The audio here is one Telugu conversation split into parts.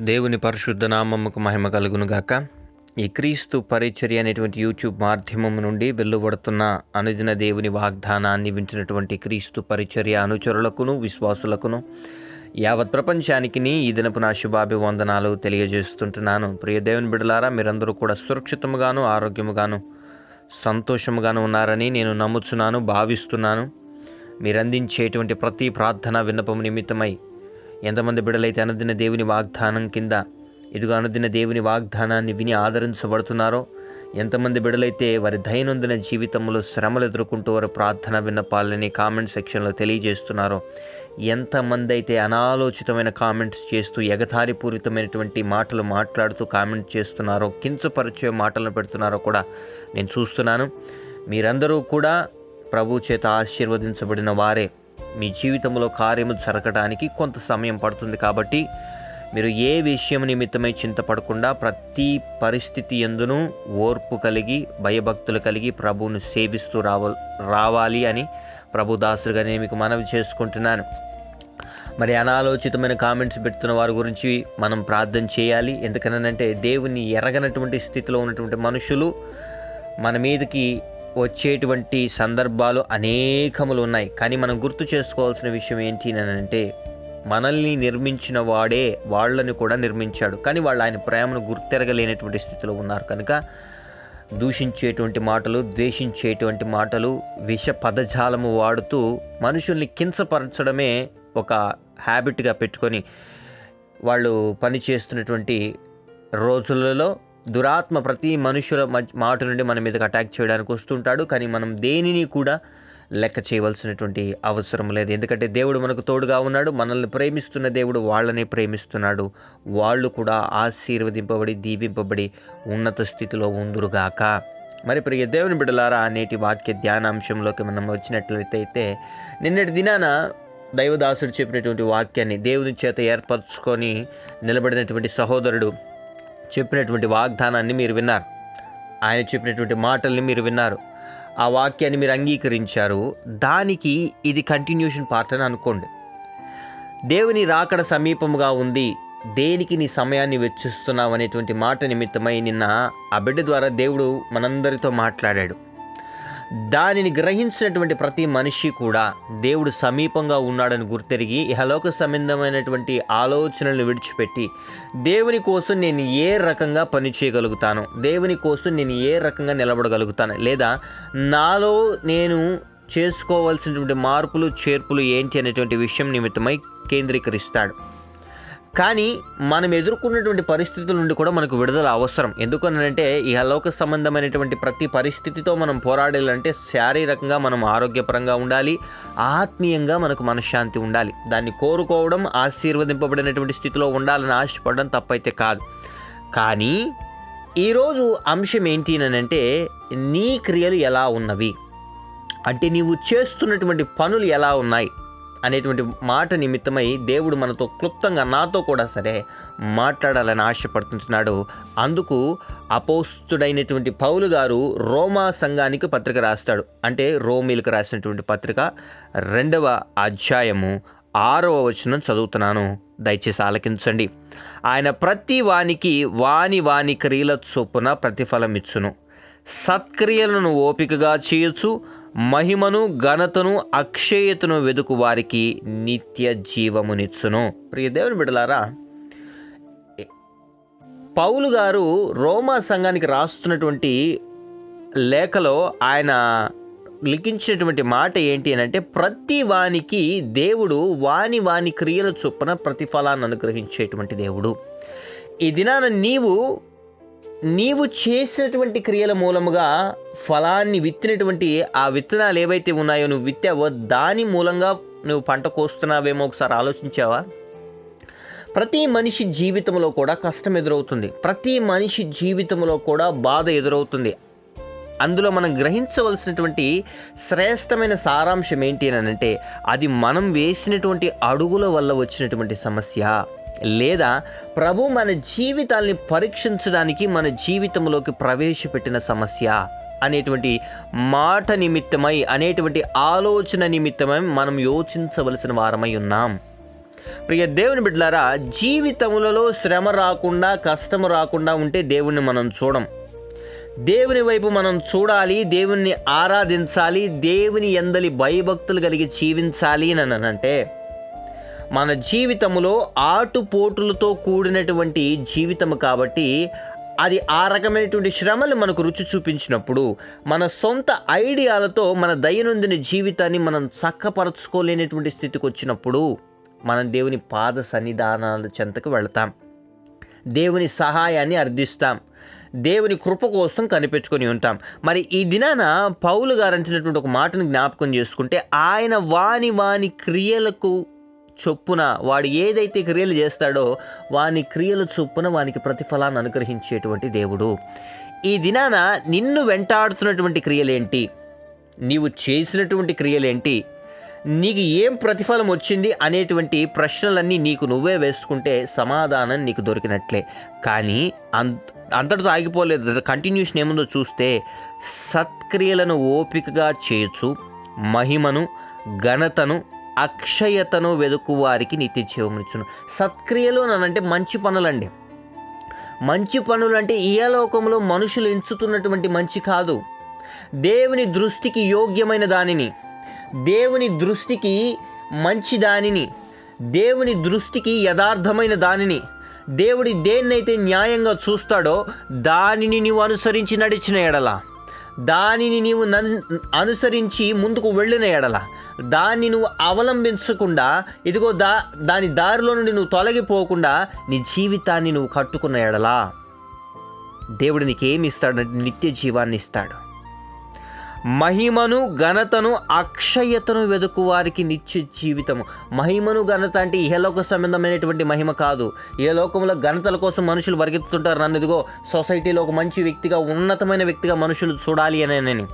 దేవుని పరిశుద్ధ నామముకు మహిమ కలుగునుగాక ఈ క్రీస్తు పరిచర్య అనేటువంటి యూట్యూబ్ మాధ్యమం నుండి వెలువడుతున్న అనుదిన దేవుని వాగ్దానాన్ని వించినటువంటి క్రీస్తు పరిచర్య అనుచరులకును విశ్వాసులకును యావత్ ప్రపంచానికి ఈ దినపు నా శుభాభివందనాలు తెలియజేస్తుంటున్నాను. ప్రియ దేవుని బిడలారా మీరందరూ కూడా సురక్షితముగాను ఆరోగ్యముగాను సంతోషముగాను ఉన్నారని నేను నమ్ముచున్నాను భావిస్తున్నాను. మీరందించేటువంటి ప్రతి ప్రార్థన విన్నపము నిమిత్తమై ఎంతమంది బిడలైతే అనుదిన దేవుని వాగ్దానం కింద ఇదిగో అనుదిన దేవుని వాగ్దానాన్ని విని ఆదరించబడుతున్నారో ఎంతమంది బిడలైతే వారి దైనందిన జీవితంలో శ్రమలు ఎదుర్కొంటూ వారి ప్రార్థన విన్నపాలని కామెంట్ సెక్షన్లో తెలియజేస్తున్నారో ఎంతమంది అయితే అనాలోచితమైన కామెంట్స్ చేస్తూ ఎగతాళిపూరితమైనటువంటి మాటలు మాట్లాడుతూ కామెంట్ చేస్తున్నారో కించపరిచే మాటలను పెడుతున్నారో కూడా నేను చూస్తున్నాను. మీరందరూ కూడా ప్రభు చేత ఆశీర్వదించబడిన వారే. మీ జీవితంలో కార్యము జరగడానికి కొంత సమయం పడుతుంది కాబట్టి మీరు ఏ విషయం నిమిత్తమై చింతపడకుండా ప్రతి పరిస్థితి ఎందును ఓర్పు కలిగి భయభక్తులు కలిగి ప్రభువును సేవిస్తూ రావ రావాలి అని ప్రభుదాసులుగా నేను మీకు మనవి చేసుకుంటున్నాను. మరి అనాలోచితమైన కామెంట్స్ పెడుతున్న వారి గురించి మనం ప్రార్థన చేయాలి. ఎందుకనంటే దేవుని ఎరగనటువంటి స్థితిలో ఉన్నటువంటి మనుషులు మన మీదకి వచ్చేటువంటి సందర్భాలు అనేకములు ఉన్నాయి. కానీ మనం గుర్తు చేసుకోవాల్సిన విషయం ఏంటి అని అంటే మనల్ని నిర్మించిన వాడే వాళ్ళని కూడా నిర్మించాడు. కానీ వాళ్ళు ఆయన ప్రేమను గుర్తెరగలేనటువంటి స్థితిలో ఉన్నారు. కనుక దూషించేటువంటి మాటలు ద్వేషించేటువంటి మాటలు విష పదజాలము వాడుతూ మనుషుల్ని కించపరచడమే ఒక హ్యాబిట్గా పెట్టుకొని వాళ్ళు పని చేస్తున్నటువంటి రోజులలో దురాత్మ ప్రతి మనుషుల మాట నుండి మన మీదకి అటాక్ చేయడానికి వస్తుంటాడు. కానీ మనం దేనిని కూడా లెక్క చేయవలసినటువంటి అవసరం లేదు. ఎందుకంటే దేవుడు మనకు తోడుగా ఉన్నాడు. మనల్ని ప్రేమిస్తున్న దేవుడు వాళ్ళని ప్రేమిస్తున్నాడు. వాళ్ళు కూడా ఆశీర్వదింపబడి దీవింపబడి ఉన్నత స్థితిలో ఉందురుగాక. మరి ప్రియ దేవుని బిడలారా నేటి వాక్య ధ్యానాంశంలోకి మనం వచ్చినట్లయితే అయితే నిన్నటి దినాన దైవదాసుడు చెప్పినటువంటి వాక్యాన్ని దేవుని చేత ఏర్పరచుకొని నిలబడినటువంటి సహోదరుడు చెప్పినటువంటి వాగ్దానాన్ని మీరు విన్నారు. ఆయన చెప్పినటువంటి మాటల్ని మీరు విన్నారు. ఆ వాక్యాన్ని మీరు అంగీకరించారు. దానికి ఇది కంటిన్యూషన్ పార్ట్ అని అనుకోండి. దేవుని రాకడ సమీపముగా ఉంది. దేనికి నీ సమయాన్ని వెచ్చిస్తున్నావు అనేటువంటి మాట నిమిత్తమై నిన్న ఆ బిడ్డ ద్వారా దేవుడు మనందరితో మాట్లాడాడు. దానిని గ్రహించినటువంటి ప్రతి మనిషి కూడా దేవుడు సమీపంగా ఉన్నాడని గుర్తెరిగి ఇహలోక సంబంధమైనటువంటి ఆలోచనలను విడిచిపెట్టి దేవుని కోసం నేను ఏ రకంగా పని చేయగలుగుతాను? దేవుని కోసం నేను ఏ రకంగా నిలబడగలుగుతాను? లేదా నాలో నేను చేసుకోవాల్సినటువంటి మార్పులు చేర్పులు ఏంటి అనేటువంటి విషయం నిమిత్తమై కేంద్రీకరిస్తాడు. కానీ మనం ఎదుర్కొన్నటువంటి పరిస్థితుల నుండి కూడా మనకు విడుదల అవసరం. ఎందుకనంటే ఈ అలోక సంబంధమైనటువంటి ప్రతి పరిస్థితితో మనం పోరాడాలంటే శారీరకంగా మనం ఆరోగ్యపరంగా ఉండాలి ఆత్మీయంగా మనకు మనశ్శాంతి ఉండాలి. దాన్ని కోరుకోవడం ఆశీర్వదింపబడినటువంటి స్థితిలో ఉండాలని ఆశపడడం తప్పైతే కాదు. కానీ ఈరోజు అంశం ఏంటి అంటే నీ క్రియలు ఎలా ఉన్నవి? అంటే నీవు చేస్తున్నటువంటి పనులు ఎలా ఉన్నాయి? అనేటువంటి మాట నిమిత్తమై దేవుడు మనతో క్లుప్తంగా నాతో కూడా సరే మాట్లాడాలని ఆశపడుతుంటున్నాడు. అందుకు అపోస్తుడైనటువంటి పౌలు గారు రోమా సంఘానికి పత్రిక రాస్తాడు. అంటే రోమిలకు రాసినటువంటి పత్రిక రెండవ అధ్యాయము ఆరవ వచనం చదువుతున్నాను. దయచేసి ఆలకించండి. ఆయన ప్రతి వానికి వాని వాని క్రియల చొప్పున ప్రతిఫలం ఇచ్చును సత్క్రియలను ఓపికగా చేయొచ్చు మహిమను ఘనతను అక్షయతను వెదుకు వారికి నిత్య జీవమునిచ్చును. ప్రియ దేవుని బిడలారా పౌలు గారు రోమా సంఘానికి రాస్తున్నటువంటి లేఖలో ఆయన లిఖించినటువంటి మాట ఏంటి అని అంటే ప్రతి వానికి దేవుడు వాని వాని క్రియల చొప్పున ప్రతిఫలాన్ని అనుగ్రహించేటువంటి దేవుడు. ఈ దినాన నీవు నీవు చేసినటువంటి క్రియల మూలముగా ఫలాన్ని విత్తినటువంటి ఆ విత్తనాలు ఏవైతే ఉన్నాయో నువ్వు విత్తావో దాని మూలంగా నువ్వు పంట కోస్తున్నావేమో ఒకసారి ఆలోచించావా? ప్రతి మనిషి జీవితంలో కూడా కష్టం ఎదురవుతుంది. ప్రతి మనిషి జీవితంలో కూడా బాధ ఎదురవుతుంది. అందులో మనం గ్రహించవలసినటువంటి శ్రేష్టమైన సారాంశం ఏంటి అని అంటే అది మనం వేసినటువంటి అడుగుల వల్ల వచ్చినటువంటి సమస్య. లేదా ప్రభు మన జీవితాల్ని పరీక్షించడానికి మన జీవితంలోకి ప్రవేశపెట్టిన సమస్య. అనేటువంటి మాట నిమిత్తమై అనేటువంటి ఆలోచన నిమిత్తమై మనం యోచించవలసిన వారమై ఉన్నాం. ప్రియ దేవుని బిడ్డలారా జీవితములలో శ్రమ రాకుండా కష్టము రాకుండా ఉంటే దేవుణ్ణి మనం చూడం. దేవుని వైపు మనం చూడాలి దేవుణ్ణి ఆరాధించాలి దేవుని ఎందలి భయభక్తులు కలిగి జీవించాలి అని అంటే మన జీవితములో ఆటుపోటులతో కూడినటువంటి జీవితము కాబట్టి అది ఆ రకమైనటువంటి శ్రమలు మనకు రుచి చూపించినప్పుడు మన సొంత ఐడియాలతో మన దైనందిన జీవితాన్ని మనం చక్కపరచుకోలేనటువంటి స్థితికి వచ్చినప్పుడు మనం దేవుని పాద సన్నిధానాల చెంతకు వెళతాం. దేవుని సహాయాన్ని అర్థిస్తాం. దేవుని కృప కోసం కనిపెట్టుకొని ఉంటాం. మరి ఈ దినాన పౌలు గారు అంటున్నటువంటి ఒక మాటను జ్ఞాపకం చేసుకుంటే ఆయన వాని వాని క్రియలకు చొప్పున వాడు ఏదైతే క్రియలు చేస్తాడో వాని క్రియల చొప్పున వానికి ప్రతిఫలాన్ని అనుగ్రహించేటువంటి దేవుడు. ఈ దినాన నిన్ను వెంటాడుతున్నటువంటి క్రియలేంటి? నీవు చేసినటువంటి క్రియలేంటి? నీకు ఏం ప్రతిఫలం వచ్చింది అనేటువంటి ప్రశ్నలన్నీ నీకు నువ్వే వేసుకుంటే సమాధానం నీకు దొరికినట్లే. కానీ అంత అంతటితో ఆగిపోలేదు. కంటిన్యూషన్ ఏముందో చూస్తే సత్క్రియలను ఓపికగా చేయొచ్చు మహిమను ఘనతను అక్షయతను వెదుకు వారికి నిత్య జీవమునిచ్చును సత్క్రియలు అనంటే మంచి పనులండి. మంచి పనులు అంటే లోకంలో మనుషులు ఎంచుతున్నటువంటి మంచి కాదు. దేవుని దృష్టికి యోగ్యమైన దానిని దేవుని దృష్టికి మంచి దానిని దేవుని దృష్టికి యథార్థమైన దానిని దేవుడి దేన్నైతే న్యాయంగా చూస్తాడో దానిని నీవు అనుసరించి నడిచిన ఎడల దానిని నీవు నన్ అనుసరించి ముందుకు వెళ్ళిన ఎడల దాన్ని నువ్వు అవలంబించకుండా ఇదిగో దా దాని దారిలో నుండి నువ్వు తొలగిపోకుండా నీ జీవితాన్ని నువ్వు కట్టుకున్న ఎడలా దేవుడు నీకేమి ఇస్తాడంటే నిత్య జీవాన్ని ఇస్తాడు. మహిమను ఘనతను అక్షయతను వెదుకు వారికి నిత్య జీవితము. మహిమను ఘనత అంటే ఇహలోక సంబంధమైనటువంటి మహిమ కాదు. ఏ లోకంలో ఘనతల కోసం మనుషులు పరిగెత్తుతుంటారు. నన్ను ఇదిగో సొసైటీలో ఒక మంచి వ్యక్తిగా ఉన్నతమైన వ్యక్తిగా మనుషులు చూడాలి అనేనని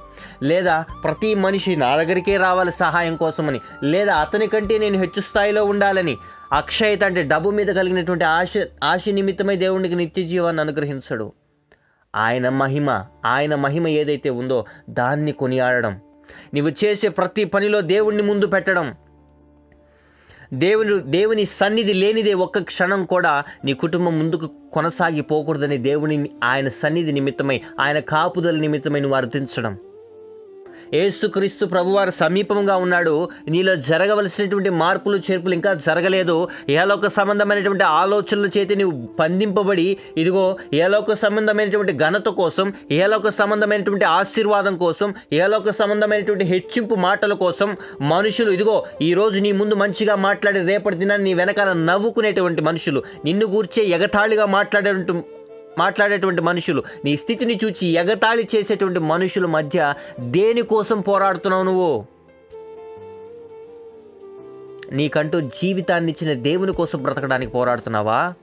లేదా ప్రతి మనిషి నా దగ్గరికే రావాలి సహాయం కోసమని. లేదా అతని కంటే నేను హెచ్చు స్థాయిలో ఉండాలని. అక్షయత అంటే డబ్బు మీద కలిగినటువంటి ఆశ ఆశ నిమిత్తమై దేవునికి నిత్య జీవాన్ని అనుగ్రహించడు. ఆయన మహిమ ఆయన మహిమ ఏదైతే ఉందో దాన్ని కొనియాడడం. నీవు చేసే ప్రతి పనిలో దేవుణ్ణి ముందు పెట్టడం. దేవుని దేవుని సన్నిధి లేనిదే ఒక్క క్షణం కూడా నీ కుటుంబం ముందుకు కొనసాగిపోకూడదని దేవుని ఆయన సన్నిధి నిమిత్తమై ఆయన కాపుదల నిమిత్తమై నువ్వు అర్థించడం. ఏసుక్రీస్తు ప్రభువారు సమీపంగా ఉన్నాడు. నీలో జరగవలసినటువంటి మార్పులు చేర్పులు ఇంకా జరగలేదు. ఏలోక సంబంధమైనటువంటి ఆలోచనల చేతి నీవు పందింపబడి ఇదిగో ఏలోక సంబంధమైనటువంటి ఘనత కోసం ఏలోక సంబంధమైనటువంటి ఆశీర్వాదం కోసం ఏలోక సంబంధమైనటువంటి హెచ్చింపు మాటల కోసం మనుషులు ఇదిగో ఈరోజు నీ ముందు మంచిగా మాట్లాడి రేపటి దినాన్ని నీ వెనకాల నవ్వుకునేటువంటి మనుషులు నిన్ను గూర్చే ఎగతాళిగా మాట్లాడేటువంటి మాట్లాడేటువంటి మనుషులు. నీ స్థితిని చూచి ఎగతాళి చేసేటువంటి మనుషుల మధ్య దేనికోసం పోరాడుతున్నావు నువ్వు? నీకంటూ జీవితాన్ని ఇచ్చిన దేవుని కోసం బ్రతకడానికి పోరాడుతున్నావా?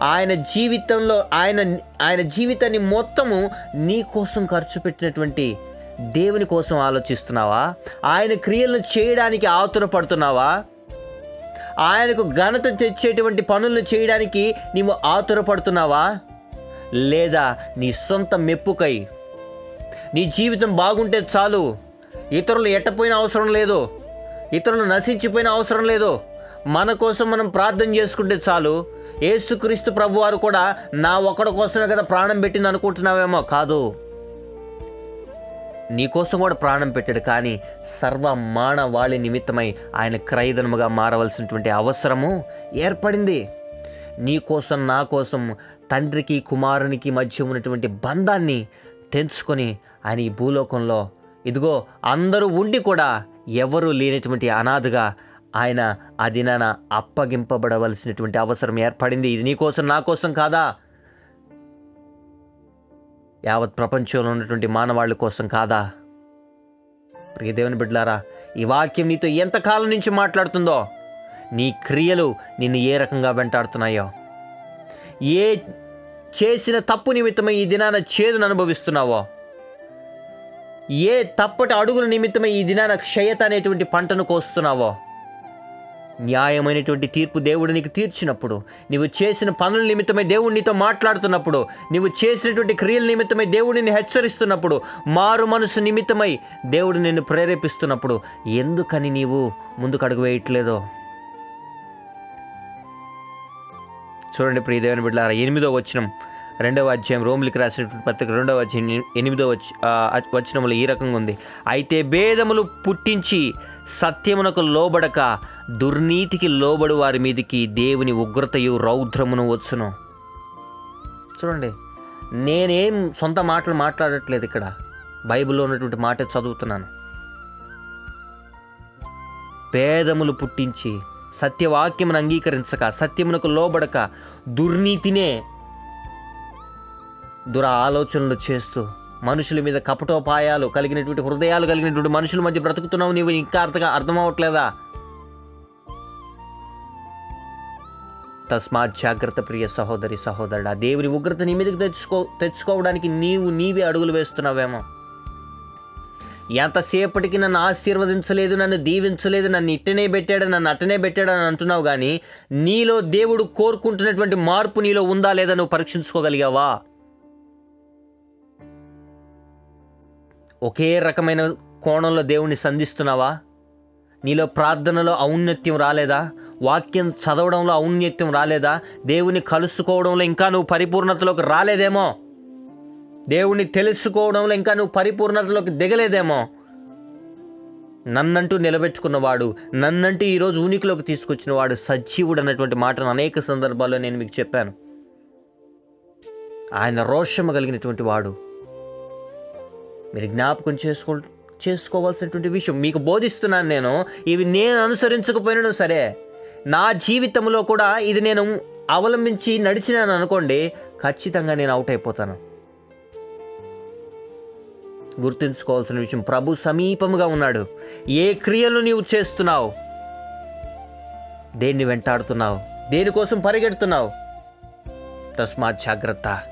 ఆయన జీవితంలో ఆయన ఆయన జీవితాన్ని మొత్తము నీ కోసం ఖర్చు పెట్టినటువంటి దేవుని కోసం ఆలోచిస్తున్నావా? ఆయన క్రియలను చేయడానికి ఆతురపడుతున్నావా? ఆయనకు ఘనత తెచ్చేటువంటి పనులను చేయడానికి నీవు ఆతురపడుతున్నావా? లేదా నీ సొంత మెప్పుకై. నీ జీవితం బాగుంటే చాలు. ఇతరులు ఎట్టపోయిన అవసరం లేదు. ఇతరులు నశించిపోయిన అవసరం లేదు. మన కోసం మనం ప్రార్థన చేసుకుంటే చాలు. ఏసుక్రీస్తు ప్రభువారు కూడా నా ఒక్కడి కోసమే కదా ప్రాణం పెట్టింది అనుకుంటున్నావేమో? కాదు. నీ కోసం కూడా ప్రాణం పెట్టాడు కానీ సర్వ మానవాళి నిమిత్తమై ఆయన క్రయధనముగా మారవలసినటువంటి అవసరము ఏర్పడింది. నీ కోసం నా కోసం తండ్రికి కుమారునికి మధ్య ఉన్నటువంటి బంధాన్ని తెంచుకొని ఆయన ఈ భూలోకంలో ఇదిగో అందరూ ఉండి కూడా ఎవరూ లేనటువంటి అనాథగా ఆయన ఆ దినాన అప్పగింపబడవలసినటువంటి అవసరం ఏర్పడింది. ఇది నీకోసం నా కోసం కాదా? యావత్ ప్రపంచంలో ఉన్నటువంటి మానవాళ్ళ కోసం కాదా? ప్రియ దేవుని బిడ్డలారా ఈ వాక్యం నీతో ఎంతకాలం నుంచి మాట్లాడుతుందో నీ క్రియలు నిన్ను ఏ రకంగా వెంటాడుతున్నాయో ఏ చేసిన తప్పు నిమిత్తమై ఈ దినాన చేదును అనుభవిస్తున్నావో? ఏ తప్పటి అడుగుల నిమిత్తమై ఈ దినాన క్షయత అనేటువంటి పంటను కోస్తున్నావో? న్యాయమైనటువంటి తీర్పు దేవుడు నీకు తీర్చినప్పుడు నీవు చేసిన పనుల నిమిత్తమై దేవుడు నీతో మాట్లాడుతున్నప్పుడు నీవు చేసినటువంటి క్రియల నిమిత్తమై దేవుడు నిన్ను హెచ్చరిస్తున్నప్పుడు మారు మనసు నిమిత్తమై దేవుడు నిన్ను ప్రేరేపిస్తున్నప్పుడు ఎందుకని నీవు ముందుకు అడుగు వేయట్లేదో? చూడండి ప్రియదేవని బిడ్డలారా ఎనిమిదో వచనం రెండవ అధ్యాయం రోములకి రాసినటువంటి పత్రిక రెండవ అధ్యాయం ఎనిమిదో వచ్చ వచనంలో ఈ రకంగా ఉంది. అయితే భేదములు పుట్టించి సత్యమునకు లోబడక దుర్నీతికి లోబడు వారి మీదికి దేవుని ఉగ్రతయు రౌద్రమును వచ్చును. చూడండి నేనేం సొంత మాటలు మాట్లాడట్లేదు ఇక్కడ. బైబిల్లో ఉన్నటువంటి మాట చదువుతున్నాను. భేదములు పుట్టించి సత్యవాక్యమును అంగీకరించక సత్యమునకు లోబడక దుర్నీతినే దుర ఆలోచనలు చేస్తూ మనుషుల మీద కపటోపాయాలు కలిగినటువంటి హృదయాలు కలిగినటువంటి మనుషుల మధ్య బ్రతుకుతున్నావు నీవు ఇంకా అర్థంగా అర్థమవట్లేదా? తస్మాత్ జాగ్రత్త ప్రియ సహోదరి సహోదరుడా దేవుని ఉగ్రత నీ మీదకి తెచ్చుకో తెచ్చుకోవడానికి నీవు నీవే అడుగులు వేస్తున్నావేమో. ఎంతసేపటికి నన్ను ఆశీర్వదించలేదు నన్ను దీవించలేదు నన్ను ఇట్టనే పెట్టాడు నన్ను అట్టనే పెట్టాడు అని అంటున్నావు కానీ నీలో దేవుడు కోరుకుంటున్నటువంటి మార్పు నీలో ఉందా లేదా నువ్వు పరీక్షించుకోగలిగావా? ఒకే రకమైన కోణంలో దేవుణ్ణి సంధిస్తున్నావా? నీలో ప్రార్థనలో ఔన్నత్యం రాలేదా? వాక్యం చదవడంలో ఔన్నత్యం రాలేదా? దేవుని కలుసుకోవడంలో ఇంకా నువ్వు పరిపూర్ణతలోకి రాలేదేమో? దేవుణ్ణి తెలుసుకోవడంలో ఇంకా నువ్వు పరిపూర్ణతలోకి దిగలేదేమో. నన్నంటూ నిలబెట్టుకున్నవాడు నన్నంటూ ఈరోజు ఉనికిలోకి తీసుకొచ్చిన వాడు సజీవుడు అన్నటువంటి మాటను అనేక సందర్భాల్లో నేను మీకు చెప్పాను. ఆయన రోషము కలిగినటువంటి వాడు. మీరు జ్ఞాపకం చేసుకో చేసుకోవాల్సినటువంటి విషయం మీకు బోధిస్తున్నాను నేను. ఇవి నేను అనుసరించకపోయినా సరే. నా జీవితంలో కూడా ఇది నేను అవలంబించి నడిచినాను అనుకోండి ఖచ్చితంగా నేను అవుట్ అయిపోతాను. గుర్తుంచుకోవాల్సిన విషయం. ప్రభు సమీపముగా ఉన్నాడు. ఏ క్రియలు నీవు చేస్తున్నావు? దేన్ని వెంటాడుతున్నావు? దేనికోసం పరిగెడుతున్నావు? తస్మాత్ జాగ్రత్త.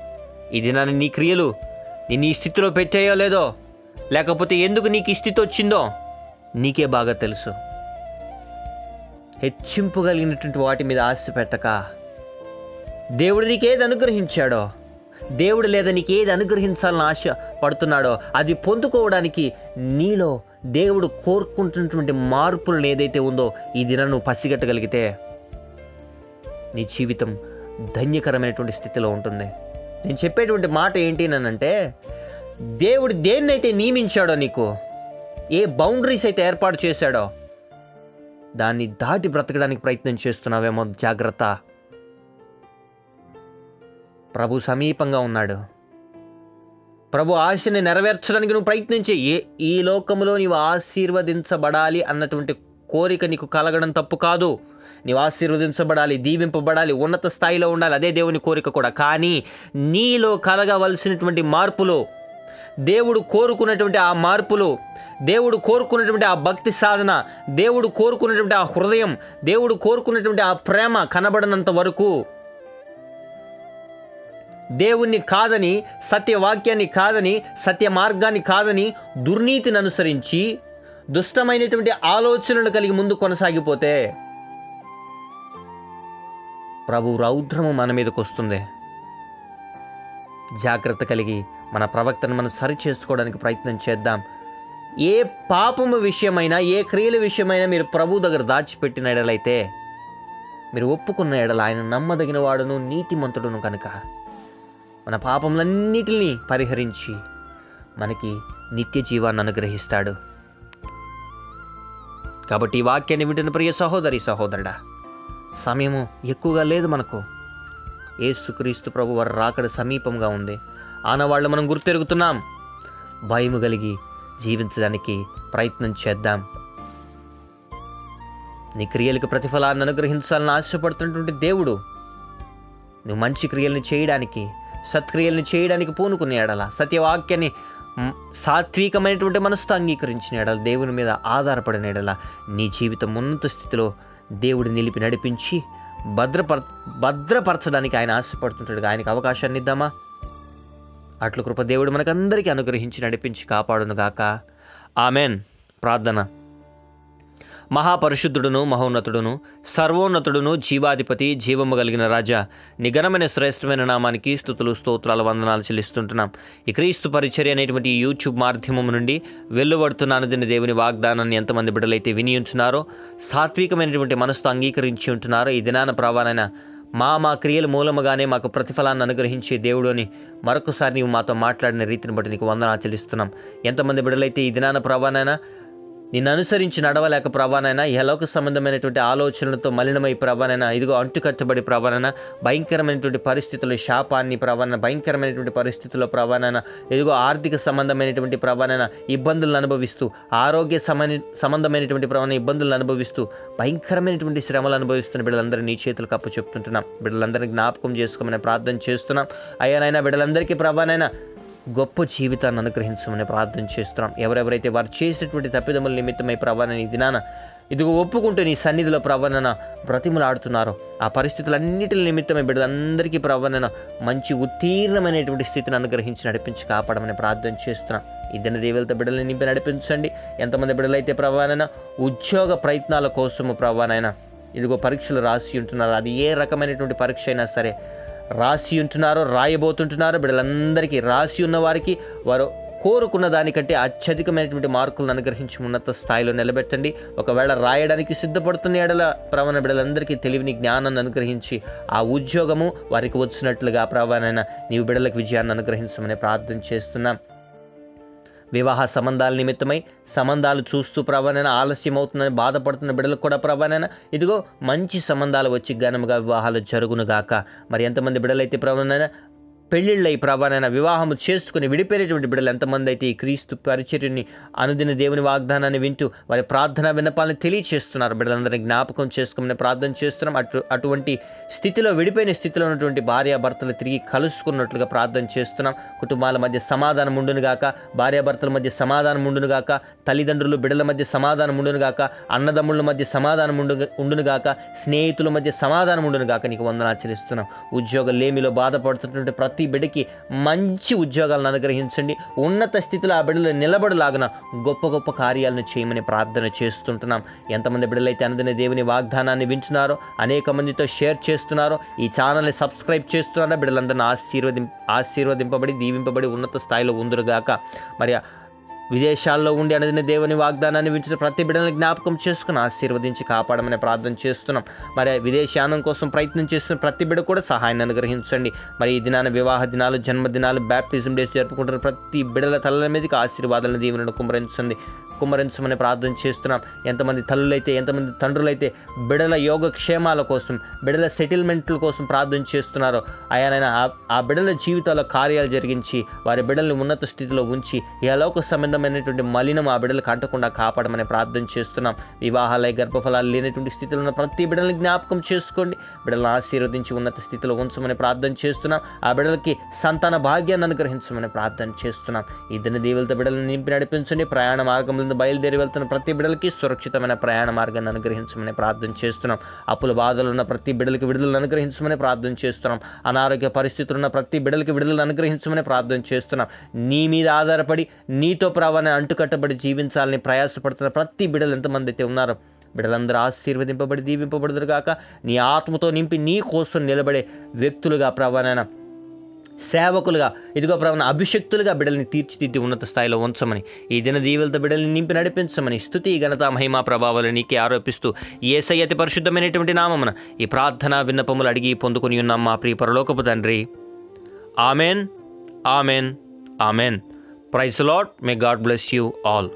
ఇది నన్ను నీ క్రియలు నేను ఈ స్థితిలో పెట్టాయో లేదో? లేకపోతే ఎందుకు నీకు ఈ స్థితి వచ్చిందో? నీకే బాగా తెలుసు. హెచ్చింపు కలిగినటువంటి వాటి మీద ఆశ పెట్టక దేవుడు నీకేది అనుగ్రహించాడో దేవుడు లేదా నీకు ఏది అనుగ్రహించాలని ఆశ పడుతున్నాడో అది పొందుకోవడానికి నీలో దేవుడు కోరుకుంటున్నటువంటి మార్పులను ఏదైతే ఉందో ఈ దినం నువ్వు పసిగట్టగలిగితే నీ జీవితం ధన్యకరమైనటువంటి స్థితిలో ఉంటుంది. నేను చెప్పేటువంటి మాట ఏంటి అంటే దేవుడు దేన్నైతే నియమించాడో నీకు ఏ బౌండరీస్ అయితే ఏర్పాటు చేశాడో దాన్ని దాటి బ్రతకడానికి ప్రయత్నం చేస్తున్నావేమో జాగ్రత్త. ప్రభు సమీపంగా ఉన్నాడు. ప్రభు ఆశని నెరవేర్చడానికి నువ్వు ప్రయత్నించే ఏ ఈ లోకంలో నీవు ఆశీర్వదించబడాలి అన్నటువంటి కోరిక నీకు కలగడం తప్పు కాదు. నీవు ఆశీర్వదించబడాలి దీవింపబడాలి ఉన్నత స్థాయిలో ఉండాలి. అదే దేవుని కోరిక కూడా. కానీ నీలో కలగవలసినటువంటి మార్పులు దేవుడు కోరుకున్నటువంటి ఆ మార్పులు దేవుడు కోరుకున్నటువంటి ఆ భక్తి సాధన దేవుడు కోరుకున్నటువంటి ఆ హృదయం దేవుడు కోరుకున్నటువంటి ఆ ప్రేమ కనబడనంత వరకు దేవుణ్ణి కాదని సత్యవాక్యాన్ని కాదని సత్య మార్గాన్ని కాదని దుర్నీతిని అనుసరించి దుష్టమైనటువంటి ఆలోచనలు కలిగి ముందు కొనసాగిపోతే ప్రభు రౌద్రము మన మీదకి వస్తుంది. జాగ్రత్త కలిగి మన ప్రవక్తను మనం సరి చేసుకోవడానికి ప్రయత్నం చేద్దాం. ఏ పాపము విషయమైనా ఏ క్రియల విషయమైనా మీరు ప్రభు దగ్గర దాచిపెట్టిన ఎడలైతే మీరు ఒప్పుకున్న ఎడల ఆయన నమ్మదగిన వాడును నీతిమంతుడును కనుక మన పాపములన్నిటిని పరిహరించి మనకి నిత్య జీవాన్ని అనుగ్రహిస్తాడు. కాబట్టి ఈ వాక్యాన్ని వింటున్న ప్రియ సహోదరి సహోదరుడా సమయము ఎక్కువగా లేదు మనకు. ఏసుక్రీస్తు ప్రభు వారి రాకడ సమీపంగా ఉంది. ఆనవాళ్ళు మనం గుర్తెరుగుతున్నాం. భయము కలిగి జీవించడానికి ప్రయత్నం చేద్దాం. నీ క్రియలకు ప్రతిఫలాన్ని అనుగ్రహించాలని ఆశపడుతున్నటువంటి దేవుడు నువ్వు మంచి క్రియలను చేయడానికి సత్క్రియలను చేయడానికి పూనుకునే ఎడల సత్యవాక్యాన్ని సాత్వికమైనటువంటి మనసుతో అంగీకరించిన ఎడల దేవుని మీద ఆధారపడిన ఎడల నీ జీవితం ఉన్నత స్థితిలో దేవుడు నిలిపి నడిపించి భద్రపర భద్రపరచడానికి ఆయన ఆశపడుతుంటాడు. ఆయనకు అవకాశాన్ని ఇద్దామా? అట్లు కృప దేవుడు మనకందరికీ అనుగ్రహించి నడిపించి కాపాడునుగాక ఆమెన్. ప్రార్థన. మహాపరిశుద్ధుడును మహోన్నతుడును సర్వోన్నతుడును జీవాధిపతి జీవము కలిగిన రాజా. నిఘనమైన శ్రేష్టమైన నామానికి స్థుతులు స్తోత్రాల వందనాలు చెల్లిస్తుంటున్నాం. ఈ క్రీస్తు పరిచర్య అనేటువంటి యూట్యూబ్ మాధ్యమం నుండి వెల్లువడుతున్న అనుదిన దేవుని వాగ్దానాన్ని ఎంతమంది బిడ్డలైతే వినియుంచున్నారో సాత్వికమైనటువంటి మనసుతో అంగీకరించి ఉంటున్నారో ఈ దినాన ప్రభానైనా మా మా క్రియల మూలముగానే మాకు ప్రతిఫలాన్ని అనుగ్రహించే దేవుడు అని మరొకసారి నీవు మాతో మాట్లాడిన రీతిని బట్టి నీకు వందన చెల్లిస్తున్నాం. ఎంతమంది బిడ్డలైతే ఈ దినాన ప్రభానైనా నిన్ను అనుసరించి నడవలేక ప్రభానైనా యలోక సంబంధమైనటువంటి ఆలోచనలతో మలినమై ప్రభానైనా ఇదిగో అంటుకట్టబడి ప్రభానైనా భయంకరమైనటువంటి పరిస్థితులు శాపాన్ని ప్రభాన భయంకరమైనటువంటి పరిస్థితుల్లో ప్రభానైనా ఇదిగో ఆర్థిక సంబంధమైనటువంటి ప్రభానైనా ఇబ్బందులను అనుభవిస్తూ ఆరోగ్య సంబంధ సంబంధమైనటువంటి ప్రభాన ఇబ్బందులను అనుభవిస్తూ భయంకరమైనటువంటి శ్రమలు అనుభవిస్తున్న బిడ్డలందరూ నీ చేతులకు అప్పు చెప్తుంటున్నాం బిడ్డలందరినీ జ్ఞాపకం చేసుకోమని ప్రార్థన చేస్తున్నాం. అయ్యానైనా బిడ్డలందరికీ ప్రభానైనా గొప్ప జీవితాన్ని అనుగ్రహించమని ప్రార్థన చేస్తున్నాం. ఎవరెవరైతే వారు చేసినటువంటి తప్పిదముల నిమిత్తమై ప్రవణ ఈ దినాన ఇదిగో ఒప్పుకుంటూ నీ సన్నిధిలో ప్రవణన బ్రతిములాడుతున్నారో ఆ పరిస్థితులన్నిటి నిమిత్తమే బిడ్డలందరికీ ప్రవణన మంచి ఉత్తీర్ణమైనటువంటి స్థితిని అనుగ్రహించి నడిపించి కాపాడమని ప్రార్థన చేస్తున్నాం. ఈ దేవులతో బిడ్డల్ని నింపి నడిపించండి. ఎంతమంది బిడ్డలైతే ప్రవణన ఉద్యోగ ప్రయత్నాల కోసము ప్రవాణైనా ఇదిగో పరీక్షలు రాసి ఉంటున్నారు. అది ఏ రకమైనటువంటి పరీక్ష అయినా సరే రాసి ఉంటున్నారో రాయబోతుంటున్నారో బిడ్డలందరికీ రాసి ఉన్న వారికి వారు కోరుకున్న దానికంటే అత్యధికమైనటువంటి మార్కులను అనుగ్రహించి ఉన్నత స్థాయిలో నిలబెట్టండి. ఒకవేళ రాయడానికి సిద్ధపడుతున్న ఎడల ప్రవణ బిడలందరికీ తెలివిని జ్ఞానాన్ని అనుగ్రహించి ఆ ఉద్యోగము వారికి వచ్చినట్లుగా ప్రవణైన నీవు బిడలకు విజయాన్ని అనుగ్రహించమని ప్రార్థన చేస్తున్నాం. వివాహ సంబంధాల నిమిత్తమై సంబంధాలు చూస్తూ ప్రభానైనా ఆలస్యం అవుతుందని బాధపడుతున్న బిడ్డలకు కూడా ప్రభానైనా ఇదిగో మంచి సంబంధాలు వచ్చి ఘనముగా వివాహాలు జరుగునుగాక. మరి ఎంతమంది బిడ్డలైతే ప్రభానైనా పెళ్ళిళ్ళై ప్రభానైనా వివాహము చేసుకుని విడిపోయేటువంటి బిడ్డలు ఎంతమంది అయితే ఈ క్రీస్తు పరిచర్యని అనుదిన దేవుని వాగ్దానాన్ని వింటూ వారి ప్రార్థన విన్నపాలను తెలియచేస్తున్నారు. బిడ్డలందరినీ జ్ఞాపకం చేసుకోమని ప్రార్థన చేస్తున్నాం. అటు అటువంటి స్థితిలో విడిపోయిన స్థితిలో ఉన్నటువంటి భార్యాభర్తలు తిరిగి కలుసుకున్నట్లుగా ప్రార్థన చేస్తున్నాం. కుటుంబాల మధ్య సమాధానం ఉండునుగాక భార్యాభర్తల మధ్య సమాధానం ఉండునుగాక తల్లిదండ్రులు బిడ్డల మధ్య సమాధానం ఉండునుగాక అన్నదమ్ముల మధ్య సమాధానం ఉండు ఉండునుగాక స్నేహితుల మధ్య సమాధానం ఉండునుగాక నీకు వందనాచరిస్తున్నాం ఉద్యోగ లేమిలో బాధపడుతున్నటువంటి ప్రతి బిడ్డకి మంచి ఉద్యోగాలను అనుగ్రహించండి. ఉన్నత స్థితిలో ఆ బిడ్డలు నిలబడలాగిన గొప్ప గొప్ప కార్యాలను చేయమని ప్రార్థన చేస్తుంటున్నాం. ఎంతమంది బిడ్డలైతే అనదిన దేవుని వాగ్దానాన్ని వింటున్నారో అనేక మందితో షేర్ చేస్తున్నారో ఈ ఛానల్ని సబ్స్క్రైబ్ చేస్తున్నారో బిడ్డలందరినీ ఆశీర్వదిం ఆశీర్వదింపబడి దీవింపబడి ఉన్నత స్థాయిలో ఉందరుగాక. మరి విదేశాల్లో ఉండి అనేది దేవుని వాగ్దానాన్ని వించిన ప్రతి బిడ్డలను జ్ఞాపకం చేసుకుని ఆశీర్వదించి కాపాడమని ప్రార్థన చేస్తున్నాం. మరి విదేశానం కోసం ప్రయత్నం చేస్తున్న ప్రతి బిడ్డ కూడా సహాయాన్ని అనుగ్రహించండి. మరి ఈ దినాన వివాహ దినాలు జన్మదినాలు బ్యాప్టిజం డేస్ జరుపుకుంటున్న ప్రతి బిడ్డల తలల మీదకి ఆశీర్వాదాలను దీవెనను కుమరించండి కుమరించమని ప్రార్థన చేస్తున్నాం. ఎంతమంది తల్లులైతే ఎంతమంది తండ్రులైతే బిడల యోగక్షేమాల కోసం బిడల సెటిల్మెంట్ల కోసం ప్రార్థన చేస్తున్నారో ఆయనైనా ఆ బిడల జీవితాల కార్యాలు జరిగించి వారి బిడల్ని ఉన్నత స్థితిలో ఉంచి ఈ లోక సంబంధమైనటువంటి మలినం ఆ బిడ్డలు కంటకుండా కాపాడమని ప్రార్థన చేస్తున్నాం. వివాహాలయ గర్భఫలాలు లేనటువంటి స్థితిలో ఉన్న ప్రతి బిడ్డలను జ్ఞాపకం చేసుకోండి. బిడ్డలను ఆశీర్వదించి ఉన్నత స్థితిలో ఉంచమని ప్రార్థన చేస్తున్నాం. ఆ బిడ్డలకి సంతాన భాగ్యాన్ని అనుగ్రహించమని ప్రార్థన చేస్తున్నాం. ఈ దీవులతో బిడ్డలను నింపి నడిపించండి. ప్రయాణ మార్గంలో నుండి బయలుదేరి వెళ్తున్న ప్రతి బిడ్డలకి సురక్షితమైన ప్రయాణ మార్గాన్ని అనుగ్రహించమని ప్రార్థన చేస్తున్నాం. అప్పుల బాధలు ఉన్న ప్రతి బిడ్డలకి విడుదలను అనుగ్రహించమని ప్రార్థన చేస్తున్నాం. అనారోగ్య పరిస్థితులు ఉన్న ప్రతి బిడ్డలకి విడుదలను అనుగ్రహించమని ప్రార్థన చేస్తున్నాం. నీ మీద ఆధారపడి నీతో ప్రావాన్ని అంటుకట్టబడి జీవించాలని ప్రయాసపడుతున్న ప్రతి బిడ్డలు ఎంతమంది అయితే ఉన్నారో బిడ్డలందరూ ఆశీర్వదింపబడి దీవింపబడుదురు కాక నీ ఆత్మతో నింపి నీ కోసం నిలబడే వ్యక్తులుగా ప్రవణన సేవకులుగా ఇదిగో ప్రవణ అభిషక్తులుగా బిడ్డల్ని తీర్చిదిద్ది ఉన్నత స్థాయిలో ఉంచమని ఈ దిన దీవులతో బిడ్డల్ని నింపి నడిపించమని స్థుతి ఘనత మహిమా ప్రభావాలు నీకే ఆరోపిస్తూ ఏసై అతి పరిశుద్ధమైనటువంటి నామమున ఈ ప్రార్థన విన్నపములు అడిగి పొందుకుని ఉన్నాం మా ప్రియ పరలోకపు తండ్రి. Amen amen amen. Praise lord may God bless you all.